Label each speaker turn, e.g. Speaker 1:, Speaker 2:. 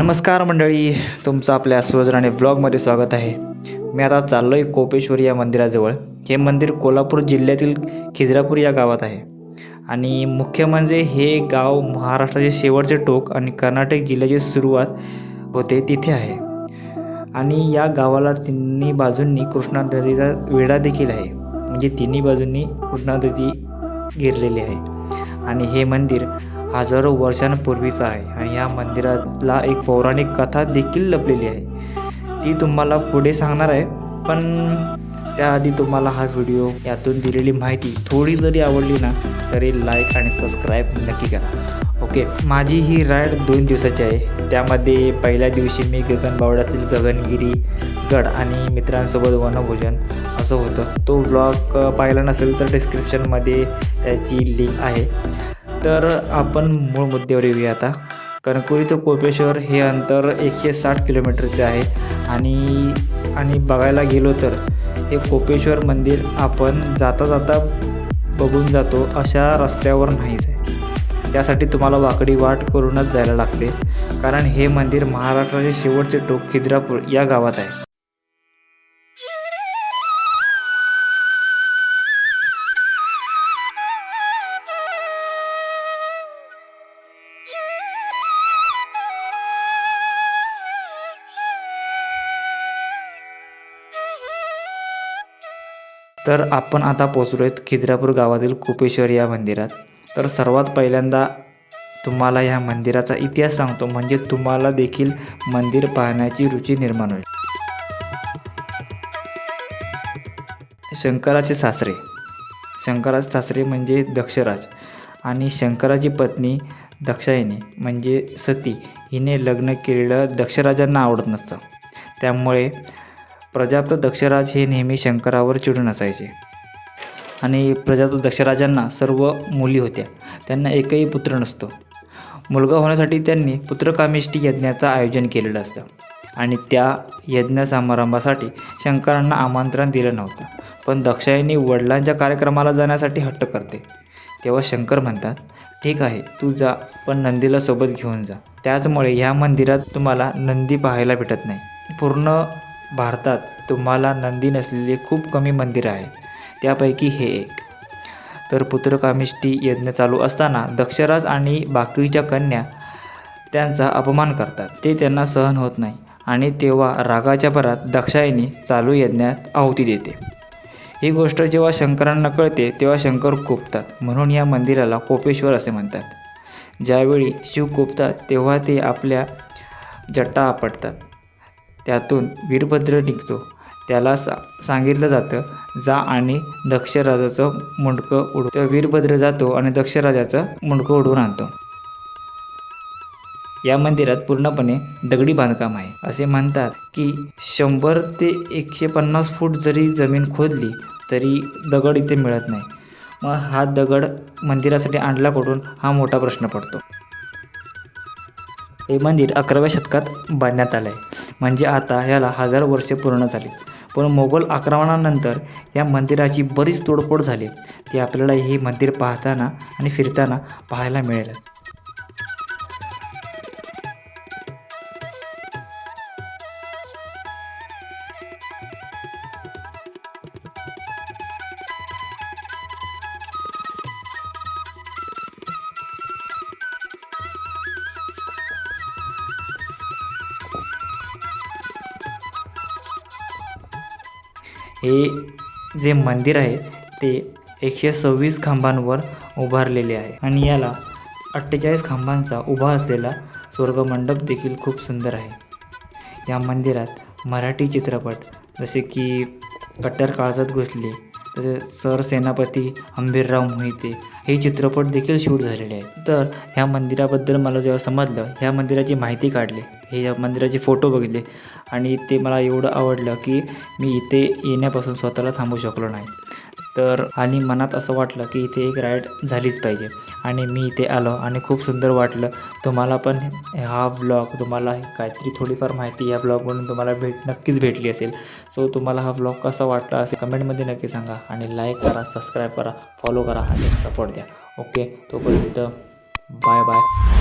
Speaker 1: नमस्कार मंडळी तुमचं आपल्या सुरजराणे ब्लॉगमध्ये स्वागत आहे. मी आता चाललो आहे कोपेश्वर या मंदिराजवळ. हे मंदिर कोल्हापूर जिल्ह्यातील खिजरापूर या गावात आहे. आणि मुख्य म्हणजे हे गाव महाराष्ट्राचे शेवटचे टोक आणि कर्नाटक जिल्ह्याची सुरुवात होते तिथे आहे. आणि या गावाला तिन्ही बाजूंनी कृष्णा नदीचा वेढा देखील आहे. म्हणजे तिन्ही बाजूंनी कृष्णा नदी घेरलेली आहे. आणि हे मंदिर हजारो वर्षांपूर्वीचा आहे आणि या मंदिराला एक पौराणिक कथा देखील लपलेली आहे. ती तुम्हाला पुढे सांगणार आहे पण त्याआधी तुम्हाला हा व्हिडिओ यातून दिलेली माहिती थोडी जरी आवडली ना तरी लाईक आणि सबस्क्राईब नक्की करा. ओके माझी ही राईड दोन दिवसाची आहे. त्यामध्ये पहिल्या दिवशी मी गगनबावड्यातील गगनगिरी गड आणि मित्रांसोबत वनभोजन असं होतं. तो व्लॉग पाहिला नसेल तर डिस्क्रिप्शनमध्ये त्याची लिंक आहे. तर आपण मूळ मुद्द्यावर येऊया आता. कणकुरी ते कोपेश्वर हे अंतर एकशे साठ किलोमीटरचे आहे. आणि आणि बघायला गेलो तर हे कोपेश्वर मंदिर आपण जाता जाता बघून जातो अशा रस्त्यावर नाहीच आहे. त्यासाठी तुम्हाला वाकडी वाट करूनच जायला लागते. कारण हे मंदिर महाराष्ट्राचे शेवटचे टोक खिद्रापूर या गावात आहे. तर आपण आता पोचलो आहेत खिद्रापूर गावातील कुपेश्वर या मंदिरात. तर सर्वात पहिल्यांदा तुम्हाला ह्या मंदिराचा इतिहास सांगतो म्हणजे तुम्हाला देखील मंदिर पाहण्याची रुची निर्माण होईल. शंकराचे सासरे. शंकराचे सासरे म्हणजे दक्षराज आणि शंकराची पत्नी दक्षायने म्हणजे सती. हिने लग्न केलेलं दक्षराजांना आवडत नसतं. त्यामुळे प्रजाप्त दक्षराज हे नेहमी शंकरावर चिडून असायचे. आणि प्रजाप्त दक्षराजांना सर्व मुली होत्या. त्यांना एकही पुत्र नसतो. मुलगा होण्यासाठी त्यांनी पुत्रकामेष्टी यज्ञाचं आयोजन केलेलं असतं. आणि त्या यज्ञ समारंभासाठी शंकरांना आमंत्रण दिलं नव्हतं. पण दक्षायनी वडिलांच्या कार्यक्रमाला जाण्यासाठी हट्ट करते. तेव्हा शंकर म्हणतात ठीक आहे तू जा पण नंदीला सोबत घेऊन जा. त्याचमुळे ह्या मंदिरात तुम्हाला नंदी पाहायला भेटत नाही. पूर्ण भारतात तुम्हाला नंदी नसलेले खूप कमी मंदिरं आहेत त्यापैकी हे एक. तर पुत्रकामिष्टी यज्ञ चालू असताना दक्षराज आणि बाकीच्या कन्या त्यांचा अपमान करतात. ते त्यांना सहन होत नाही आणि तेव्हा रागाच्या भरात दक्षायनी चालू यज्ञात आहुती देते. ही गोष्ट जेव्हा शंकरांना कळते तेव्हा शंकर कोपतात. म्हणून या मंदिराला कोपेश्वर असे म्हणतात. ज्यावेळी शिव कोपतात तेव्हा ते आपल्या जट्टा आपटतात. त्यातून वीरभद्र निघतो. त्याला सा सांगितलं जातं जा आणि दक्षराजाचं मुंडकं उड तर वीरभद्र जातो आणि दक्षराजाचं मुंडकं उडवून आणतो. या मंदिरात पूर्णपणे दगडी बांधकाम आहे. असे म्हणतात की शंभर ते एकशे पन्नास फूट जरी जमीन खोदली तरी दगड इथे मिळत नाही. मग हा दगड मंदिरासाठी आणला कुठून? हा मोठा प्रश्न पडतो. हे मंदिर अकराव्या शतकात बांधण्यात आलं आहे म्हणजे आता याला हजार वर्षे पूर्ण झाली पण मोगल आक्रमणानंतर या मंदिराची बरीच तोडफोड झाली. ती आपल्याला हे मंदिर पाहताना आणि फिरताना पाहायला मिळेलच. हे जे मंदिर आहे ते एकशे सव्वीस खांबांवर उभारलेले आहे. आणि याला अठ्ठेचाळीस खांबांचा उभा असलेला स्वर्गमंडप देखील खूप सुंदर आहे. या मंदिरात मराठी चित्रपट जसे की कट्टर काळजात घुसले तसेच सरसेनापती हंबीरराव मोहिते हे चित्रपट देखील शूट झालेले आहेत. तर ह्या मंदिराबद्दल मला जेव्हा समजलं ह्या मंदिराची माहिती काढली हे या मंदिराचे फोटो बघितले आणि ते मला एवढं आवडलं की मी इथे येण्यापासून स्वतःला थांबू शकलो नाही. तर आणि मनात असं वाटलं की इथे एक राईड झालीच पाहिजे. आणि मी इथे आलो आणि खूप सुंदर वाटलं. तुम्हाला पण हा ब्लॉग तुम्हाला काहीतरी थोडीफार माहिती या ब्लॉगवरून तुम्हाला भेट नक्कीच भेटली असेल. सो तुम्हाला हा ब्लॉग कसा वाटला असे कमेंटमध्ये नक्की सांगा आणि लाईक करा सबस्क्राईब करा फॉलो करा आणि सपोर्ट द्या. ओके तोपर्यंत बाय बाय